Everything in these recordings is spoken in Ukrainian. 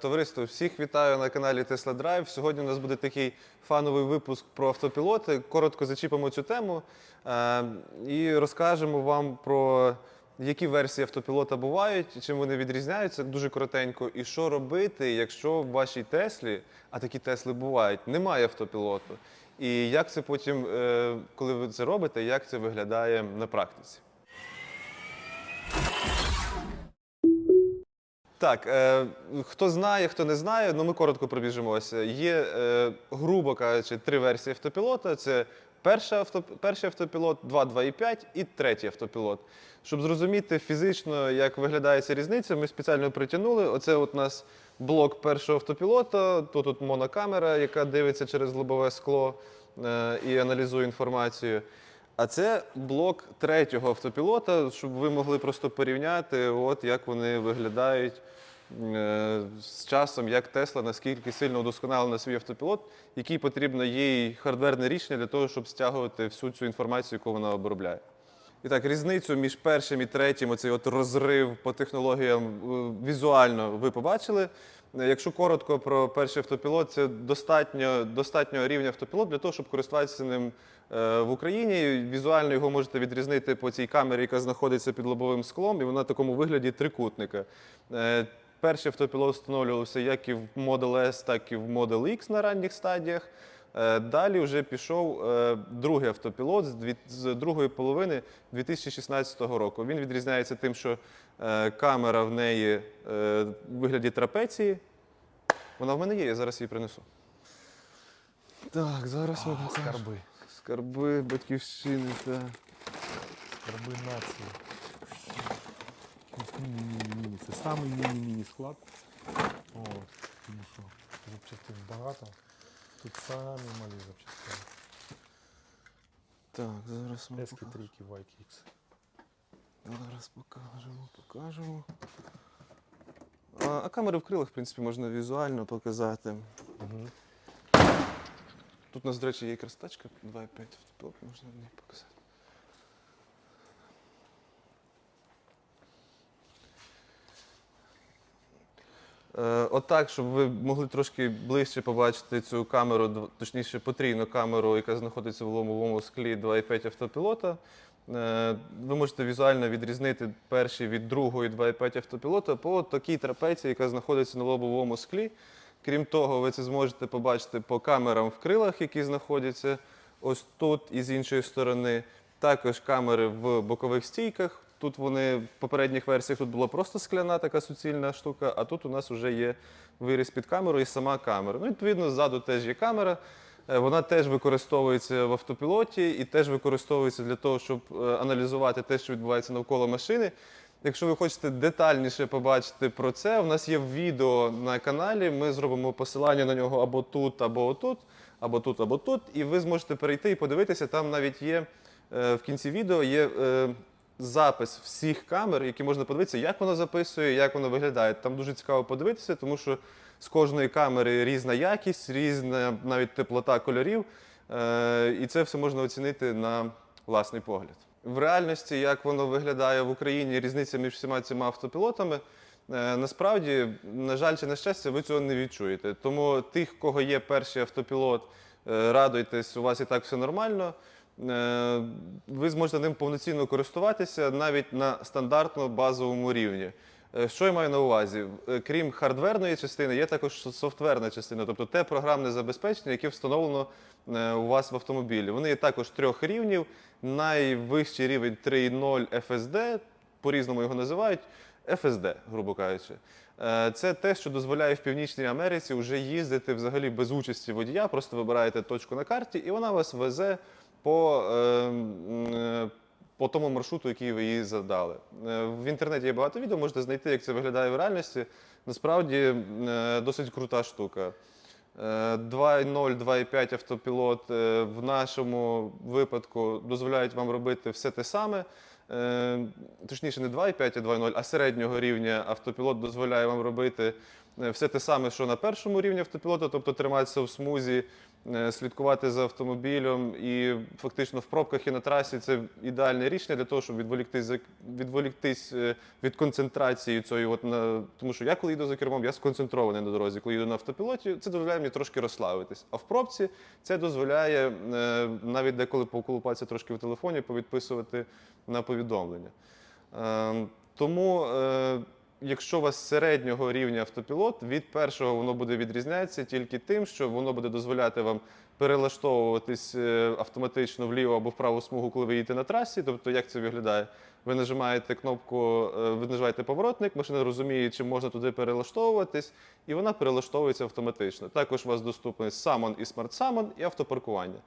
Товариство, всіх вітаю на каналі Tesla Drive. Сьогодні у нас буде такий фановий випуск про автопілоти. Коротко зачіпимо цю тему е, і розкажемо вам про які версії автопілота бувають, чим вони відрізняються дуже коротенько, і що робити, якщо в вашій Теслі, а такі Тесли бувають, немає автопілоту. І як це потім, е, коли ви це робите, як це виглядає на практиці. Так, е, хто знає, хто не знає, ну ми коротко пробіжимося. Є, е, грубо кажучи, три версії автопілота: це перший, авто, перший автопілот, 2, 2,5 і третій автопілот. Щоб зрозуміти фізично, як виглядає ця різниця, ми спеціально притягнули. Оце от у нас блок першого автопілота. Тут от монокамера, яка дивиться через лобове скло е, і аналізує інформацію. А це блок третього автопілота, щоб ви могли просто порівняти, от як вони виглядають е, з часом, як Тесла, наскільки сильно удосконалена свій автопілот, який потрібно їй хардверне рішення для того, щоб стягувати всю цю інформацію, яку вона обробляє. І так, різницю між першим і третім, оцей от розрив по технологіям е, візуально ви побачили. Якщо коротко про перший автопілот, це достатньо, достатнього рівня автопілот для того, щоб користуватися ним е, в Україні. Візуально його можете відрізнити по цій камері, яка знаходиться під лобовим склом, і вона в такому вигляді трикутника. Е, Перший автопілот встановлювався як і в Model S, так і в Model X на ранніх стадіях. Е, Далі вже пішов е, другий автопілот з другої половини 2016 року. Він відрізняється тим, що е, камера в неї в вигляді трапеції. Вона в мене є, я зараз її принесу. Так, зараз ми покажемо. Скарби. Скарби батьківщини. Так. Скарби нації. Це самий міні-міні склад. От. Тому що запчастин багато. Тут самі малі запчастини. так, зараз ми Ески, покажемо. трійки, вайки. Зараз покажемо, покажемо. А, а камери в крилах, в принципі, можна візуально показати. Угу. Тут у нас, до речі, є якраз тачка 2.5 автопілот, можна не показати. Отак, щоб ви могли трошки ближче побачити цю камеру, точніше потрійну камеру, яка знаходиться в ломовому склі 2.5 автопілота. Е, Ви можете візуально відрізнити перший від другої 2.5 автопілота по такій трапеції, яка знаходиться на лобовому склі. Крім того, ви це зможете побачити по камерам в крилах, які знаходяться ось тут і з іншої сторони. Також камери в бокових стійках. Тут вони в попередніх версіях тут була просто скляна така суцільна штука, а тут у нас вже є виріз під камеру і сама камера. Ну, відповідно, ззаду теж є камера. Е, Вона теж використовується в автопілоті і теж використовується для того, щоб е, аналізувати те, що відбувається навколо машини. Якщо ви хочете детальніше побачити про це, у нас є відео на каналі. Ми зробимо посилання на нього або тут, або отут, або тут, або тут. І ви зможете перейти і подивитися. Там навіть є е, в кінці відео є запис всіх камер, які можна подивитися, як воно записує, як воно виглядає. Там дуже цікаво подивитися, тому що з кожної камери різна якість, різна навіть теплота кольорів. Е, І це все можна оцінити на власний погляд. В реальності, як воно виглядає в Україні, різниця між всіма цими автопілотами, е, насправді, на жаль чи на щастя, ви цього не відчуєте. Тому тих, кого є перший автопілот, е, радуйтесь, у вас і так все нормально. Е, Ви зможете ним повноцінно користуватися навіть на стандартно базовому рівні. Е, Що я маю на увазі? Е, Крім хардверної частини, є також софтверна частина, тобто те програмне забезпечення, яке встановлено у вас в автомобілі. Вони є також трьох рівнів. Найвищий рівень 3.0 FSD, по-різному його називають. FSD, грубо кажучи. Це те, що дозволяє в Північній Америці вже їздити взагалі без участі водія. Просто вибираєте точку на карті, і вона вас везе по, е, е, по тому маршруту, який ви їй задали. Е, В інтернеті є багато відео, можете знайти, як це виглядає в реальності. Насправді е, досить крута штука. Е, 2.0, 2.5 автопілот е, в нашому випадку дозволяють вам робити все те саме. Е, Точніше, не 2.5, а 2.0, а середнього рівня автопілот дозволяє вам робити е, все те саме, що на першому рівні автопілота, тобто триматися в смузі, е, слідкувати за автомобілем і фактично в пробках і на трасі це ідеальне рішення для того, щоб відволіктись, відволіктись е, від концентрації цієї. От на тому, що я коли їду за кермом, я сконцентрований на дорозі. Коли їду на автопілоті, це дозволяє мені трошки розслабитись. А в пробці це дозволяє е, навіть деколи поколупатися трошки в телефоні, повідписувати на повідомлення. Е, Тому, е, якщо у вас середнього рівня автопілот, від першого воно буде відрізнятися тільки тим, що воно буде дозволяти вам перелаштовуватись е, автоматично вліво або в праву смугу, коли ви їдете на трасі. Тобто, як це виглядає? Ви нажимаєте кнопку, е, ви нажимаєте поворотник, машина розуміє, чи можна туди перелаштовуватись, і вона перелаштовується автоматично. Також у вас доступний Summon і Smart Summon і автопаркування.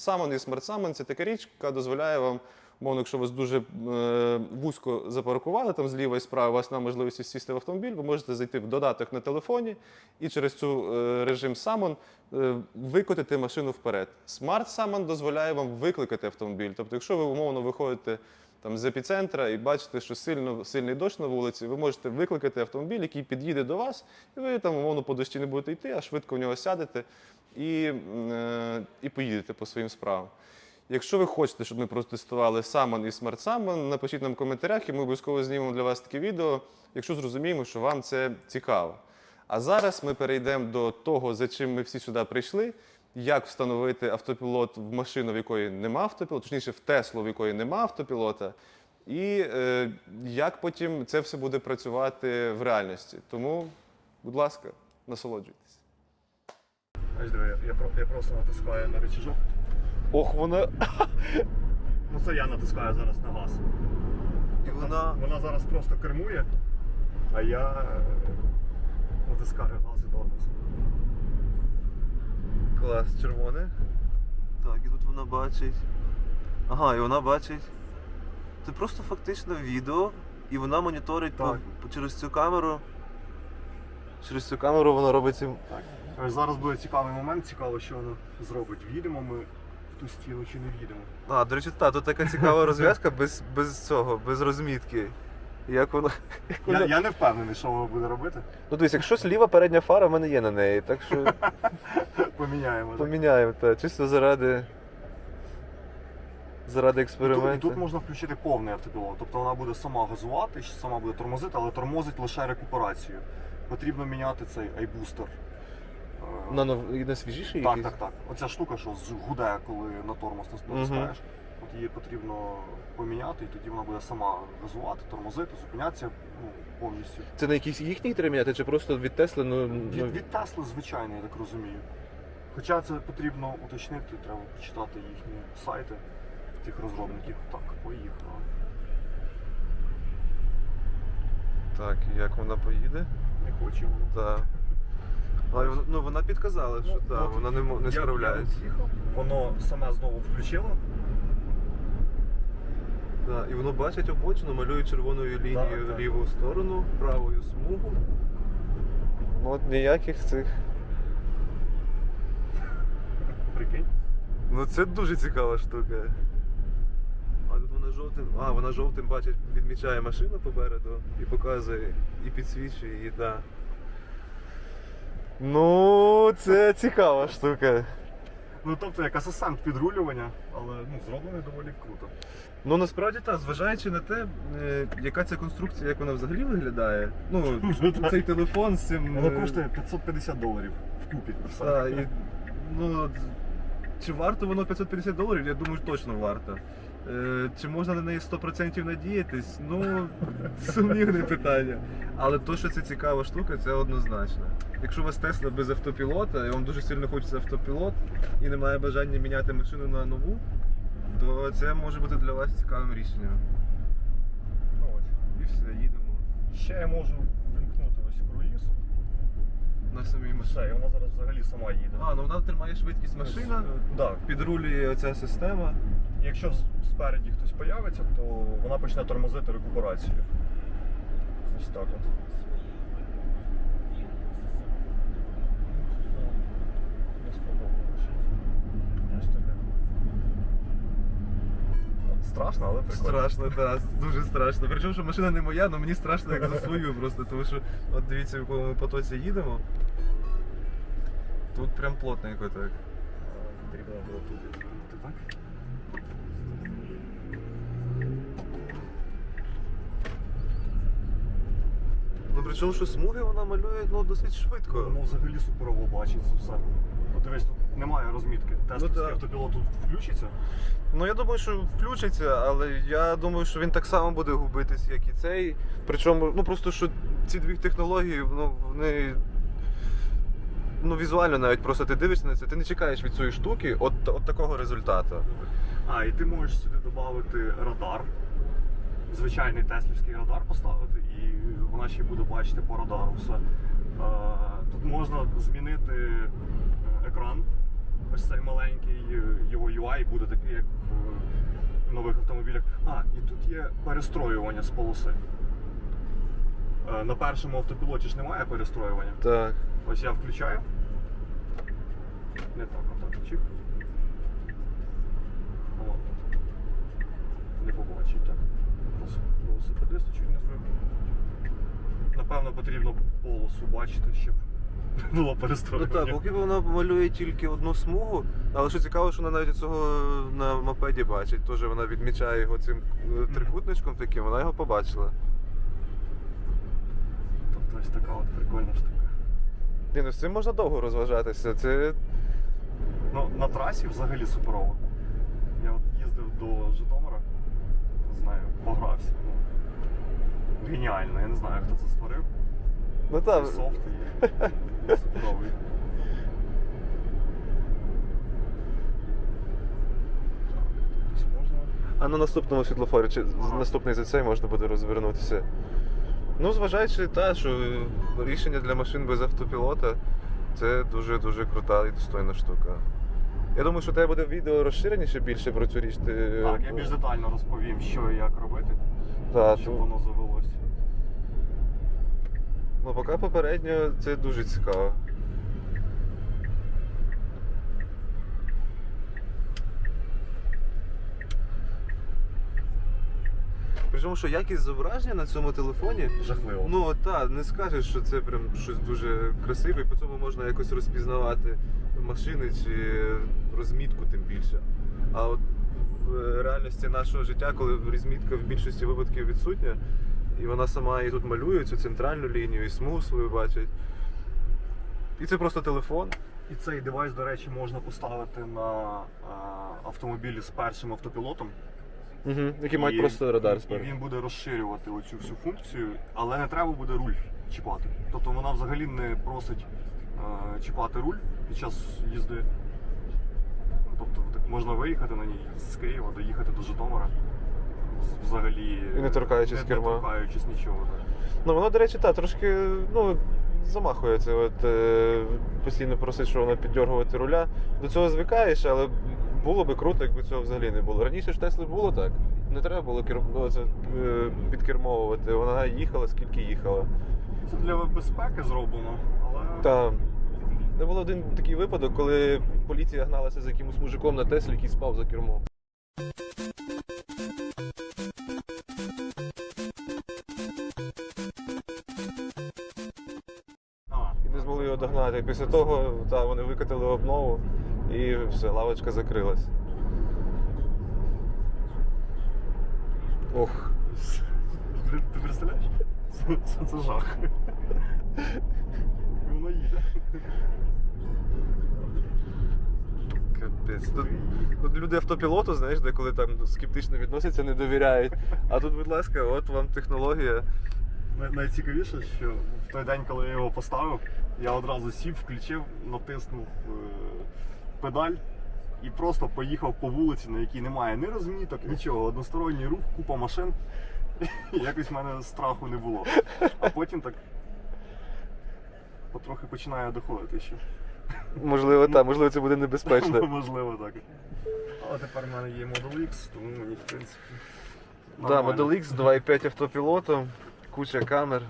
Summon і Summon – це така річ, яка дозволяє вам, мовно, якщо вас дуже е, вузько запаркували, там зліва і справа, у вас немає можливості сісти в автомобіль, ви можете зайти в додаток на телефоні і через цю е, режим Summon е, викотити машину вперед. Smart Summon дозволяє вам викликати автомобіль. Тобто, якщо ви умовно виходите там, з епіцентра і бачите, що сильно, сильний дощ на вулиці, ви можете викликати автомобіль, який під'їде до вас, і ви там, умовно, по дощі не будете йти, а швидко в нього сядете і, е, і поїдете по своїм справам. Якщо ви хочете, щоб ми протестували Summon і Smart Summon, напишіть нам в коментарях, і ми обов'язково знімемо для вас таке відео, якщо зрозуміємо, що вам це цікаво. А зараз ми перейдемо до того, за чим ми всі сюди прийшли, як встановити автопілот в машину, в якої нема автопілота, точніше в Теслу, в якої нема автопілота, і е, як потім це все буде працювати в реальності. Тому, будь ласка, насолоджуйтесь. Ось диви, я, про- я просто натискаю на рычажок. Ох, вона. Ну це я натискаю зараз на газ. І вона. Вона зараз просто кермує, а я е, натискаю газ і тормоз. Клас, червоне. Так, і тут вона бачить. Ага, і вона бачить. Це просто фактично відео, і вона моніторить по- Так. по- через цю камеру. Через цю камеру вона робить цим. Так. Ось зараз буде цікавий момент, цікаво, що воно зробить. В'їдемо ми в ту стіну чи не в'їдемо. А, до речі, та, тут така цікава розв'язка без, без цього, без розмітки. Як вона. як Я, я не впевнений, що воно буде робити. Ну дивись, якщо ліва передня фара в мене є на неї, так що Поміняємо. так. поміняємо, та, чисто заради. Заради І тут, і експерименту. тут можна включити повний автопілот. Тобто вона буде сама газувати, ще сама буде тормозити, але тормозить лише рекуперацію. Потрібно міняти цей айбустер. На, нов... і на Так, якийсь? так, так. Оця штука, що з- гуде, коли на тормоз натискаєш. От її потрібно поміняти, і тоді вона буде сама газувати, тормозити, зупинятися ну, повністю. Це на якийсь їхній треба міняти, чи просто від Тесли? Ну, ну... Від, від Тесли, звичайно, я так розумію. Хоча це потрібно уточнити, треба почитати їхні сайти тих розробників. Так, поїхала. Так, як вона поїде? Не хоче воно. Але вона- ну, вона підказала, що Ну, так, от вона не, мо- не я- справляється. я Воно саме знову включило. Так, і воно бачить обочину, малює червоною лінією так. ліву сторону, правою смугу. От ніяких цих. Прикинь. Ну це дуже цікава штука. А тут вона жовтим. А, вона жовтим бачить, відмічає машину попереду і показує, і підсвічує її, так. Ну, це цікава штука. Ну тобто як асистент підрулювання, але ну, зроблений доволі круто. Ну насправді так, зважаючи на те, е, яка ця конструкція, як вона взагалі виглядає. Ну, Так. цей телефон з цим. Воно е, коштує 550 доларів вкупі. та, і, ну, чи варто воно 550 доларів? Я думаю, точно варто. Е, Чи можна на неї 100% надіятись? Ну, сумнівне питання. Але то, що це цікава штука, це однозначно. Якщо у вас Тесла без автопілота, і вам дуже сильно хочеться автопілот, і немає бажання міняти машину на нову, то це може бути для вас цікавим рішенням. Ну, ось. І все, їдемо Ще я можу вимкнути ось круїз. на самій машині. І вона зараз взагалі сама їде. А, ну вона тримає швидкість машина, підрулює оця система. Якщо спереді хтось появиться, то вона почне тормозити рекуперацію. Ось так от. Страшно, але прикольно. Страшно, так, дуже страшно. Причому, що машина не моя, але мені страшно як за свою просто, тому що от дивіться, в якому ми потоці їдемо. Тут прям плотненько так. Потрібно було тут так? Ну причому, що смуги вона малює ну, досить швидко. Воно взагалі суперово бачиться все. От дивись, тут немає розмітки. Тест так. автопілот тут включиться. Ну я думаю, що включиться, але я думаю, що він так само буде губитись, як і цей. Причому, ну просто що ці дві технології, ну вони. Ну, візуально навіть просто ти дивишся на це, ти не чекаєш від цієї штуки от, от такого результату. А, і ти можеш сюди додати радар. Звичайний теслівський радар поставити, і вона ще буде бачити по радару все. Е, Тут можна змінити е, екран. Ось цей маленький, е, його UI буде такий, як в нових автомобілях. А, і тут є перестроювання з полоси. На першому автопілоті ж немає перестроювання. Так. Ось я включаю. Не так, отак, чик. О. Не побачить, так? Велосипедист чуть не збив. Напевно, потрібно полосу бачити, щоб було Ну так, поки вона малює тільки одну смугу, але що цікаво, що вона навіть цього на мопеді бачить. Теж вона відмічає його цим е, трикутничком таким, вона його побачила. Тобто ось така от прикольна штука. Ні, ну з цим можна довго розважатися. Це Ну, на трасі взагалі суперово. Я от їздив до Житомира, не знаю, погрався. Ну, геніально, я не знаю, хто це створив. ну Цей так. софт і, і суперовий. Ось можна. А на наступному світлофорі, чи Ага. наступний за цей можна буде розвернутися. Ну, зважаючи те, що рішення для машин без автопілота це дуже-дуже крута і достойна штука. Я думаю, що у тебе буде відео розширеніше більше про цю річ. Ти... Так, я більш детально розповім, що і як робити, Та, щоб то... воно завелося. ну, поки попередньо це дуже цікаво. Причому, що якість зображення на цьому телефоні Жахливо. Ну так, не скажеш, що це прям щось дуже красиве, і по цьому можна якось розпізнавати машини чи розмітку тим більше. А от в реальності нашого життя, коли розмітка в більшості випадків відсутня, і вона сама і тут малює цю центральну лінію, і смуг свою бачить. І це просто телефон. І цей девайс, до речі, можна поставити на е, автомобілі з першим автопілотом. Угу. Які мають І- просто радар І спереду. він буде розширювати оцю всю функцію, але не треба буде руль чіпати. Тобто вона взагалі не просить е, чіпати руль під час їзди. Ну, Тобто так можна виїхати на ній з Києва, доїхати до Житомира. з- Взагалі І не торкаючись не, керма. Не торкаючись нічого. Так. Ну, воно, до речі, так, трошки ну, замахується. От, е, постійно просить, що воно піддергувати руля. До цього звикаєш, але було би круто, якби цього взагалі не було. Раніше ж Тесли було так. Не треба було кер... ну, це, е, підкермовувати. Вона їхала, скільки їхала. Це для безпеки зроблено, але Та це був один такий випадок, коли поліція гналася за якимось мужиком на Теслі, який спав за кермом. І не змогли його догнати. Після того та, вони викатили обнову і все, лавочка закрилась. Ох. Ти представляєш? Це, це, це жах. Воно їде. Капець. Тут, тут люди автопілоту, знаєш, де коли там скептично відносяться, не довіряють. А тут, будь ласка, от вам технологія. Най- Найцікавіше, що в той день, коли я його поставив, я одразу сів, включив, натиснув е, педаль і просто поїхав по вулиці, на якій немає ні розміток, нічого. Односторонній рух, купа машин. І якось в мене страху не було. А потім так потрохи починає доходити ще. Можливо, так, можливо, це буде небезпечно. Можливо, так. Але тепер в мене є Model X, тому мені в принципі. Так, нормально. Model X 2.5 автопілотом, куча камер.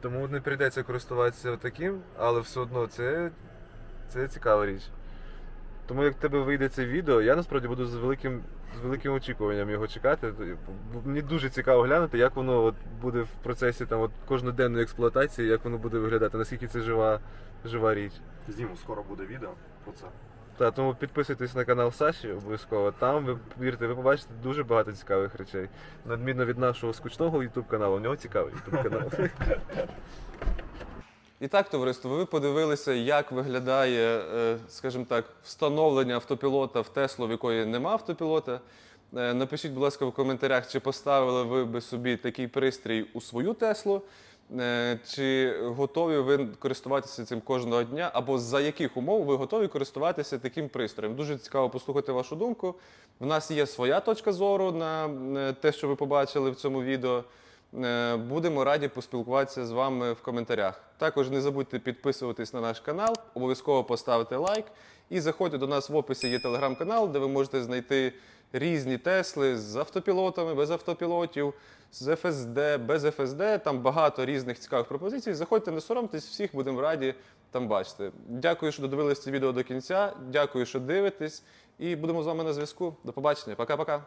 Тому не прийдеться користуватися таким, але все одно це, це цікава річ. Тому як в тебе вийде це відео, я насправді буду з великим, з великим очікуванням його чекати. Мені дуже цікаво глянути, як воно от буде в процесі там, от, кожноденної експлуатації, як воно буде виглядати, наскільки це жива, жива річ. Зніму, скоро буде відео про це. Та, тому підписуйтесь на канал Саші обов'язково. Там ви вірте, ви побачите дуже багато цікавих речей. Надмірно від нашого скучного YouTube каналу. У нього цікавий YouTube канал. І так, товариство, ви подивилися, як виглядає, е, скажімо так, встановлення автопілота в Теслу, в якої нема автопілота. Е, Напишіть, будь ласка, в коментарях, чи поставили ви би собі такий пристрій у свою Теслу, е, чи готові ви користуватися цим кожного дня, або за яких умов ви готові користуватися таким пристроєм. Дуже цікаво послухати вашу думку. В нас є своя точка зору на те, що ви побачили в цьому відео. Е, Будемо раді поспілкуватися з вами в коментарях. Також не забудьте підписуватись на наш канал, обов'язково поставити лайк. І заходьте до нас в описі є телеграм-канал, де ви можете знайти різні Тесли з автопілотами, без автопілотів, з ФСД, без ФСД. Там багато різних цікавих пропозицій. Заходьте, не соромтесь, всіх будемо раді там бачити. Дякую, що додивились це відео до кінця. Дякую, що дивитесь. І будемо з вами на зв'язку. До побачення. Пока-пока.